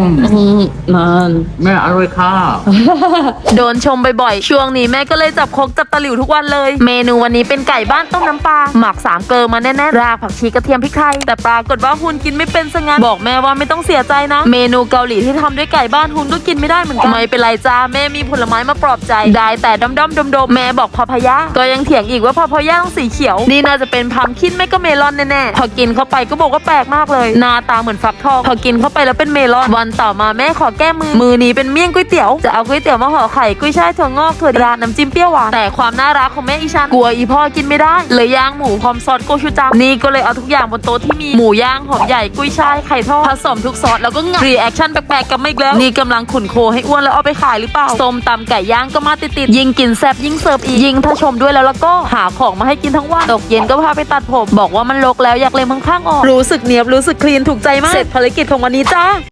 มอืมนานแม่อร่อยค่ะ โดนชมบ่อยๆ ช่วงนี้แม่ก็เลยจับครกจับตะหลิวทุกวันเลย เมนูวันนี้เป็นไก่บ้านต้มน้ำปลาหมักสามเกลือมาแน่ๆ รากผักชีกระเทียมพริกไทย แต่ปรากฏว่าฮุนกินไม่เป็นซะงั้น บอกแม่ว่าไม่ต้องเสียใจนะ เมนูเกาหลีที่ทำด้วยไก่บ้านฮุนก็กินไม่ได้เหมือนกัน ไม่เป็นไรจ้าแม่มีผลไม้มาปลอบใจ ได้แต่ดำๆดมๆแม่บอกพอพายาก็ยังเถียงอีกว่าพอพายาต้องสีเขียว นี่น่าจะเป็นพัมคินไม่ก็เมลอนแน่ๆ พอกินเข้าไปก็บอกว่าแปลกมากเลยหน้าตาเหมือนฟักทอง พอกินเข้าไปแล้วเป็นเมลอนวันต่อมาแม่ขอแก้มือมือนี้เป็นเมี่ยงก๋วยเตี๋ยวจะเอาก๋วยเตี๋ยวมาห่อไข่กุ้ยช่ายถั่วงอกถั่วราน้ำจิ้มเปรี้ยวหวานแต่ความน่ารักของแม่อีชันกลัวอีพ่อกินไม่ได้เลยย่างหมูพร้อมซอสโกชูจังนี่ก็เลยเอาทุกอย่างบนโต๊ะที่มีหมูย่างหอมใหญ่กุ้ยช่ายไข่ทอดผสมทุกซอสแล้วก็งับรีแอคชั่นแปลกๆกันมาอีกแล้วนี่กำลังขุนโคให้อ้วนแล้วเอาไปขายหรือเปล่าส้มตำไก่ย่างก็มาติดๆยิ่งกินแซ่บยิ่งเสิร์ฟอีกยิ่งถ้าชมด้วยแล้วแล้วก็หาของมาให้กินทั้งวันตกเย็นก็พาไปตัดผมบอกว่ามันรกแล้วอยากเลยมังข้างออกรู้สึกเนียบรู้สึกคลีนถูกใจมากเสร็จภารกิจของวันนี้จ้า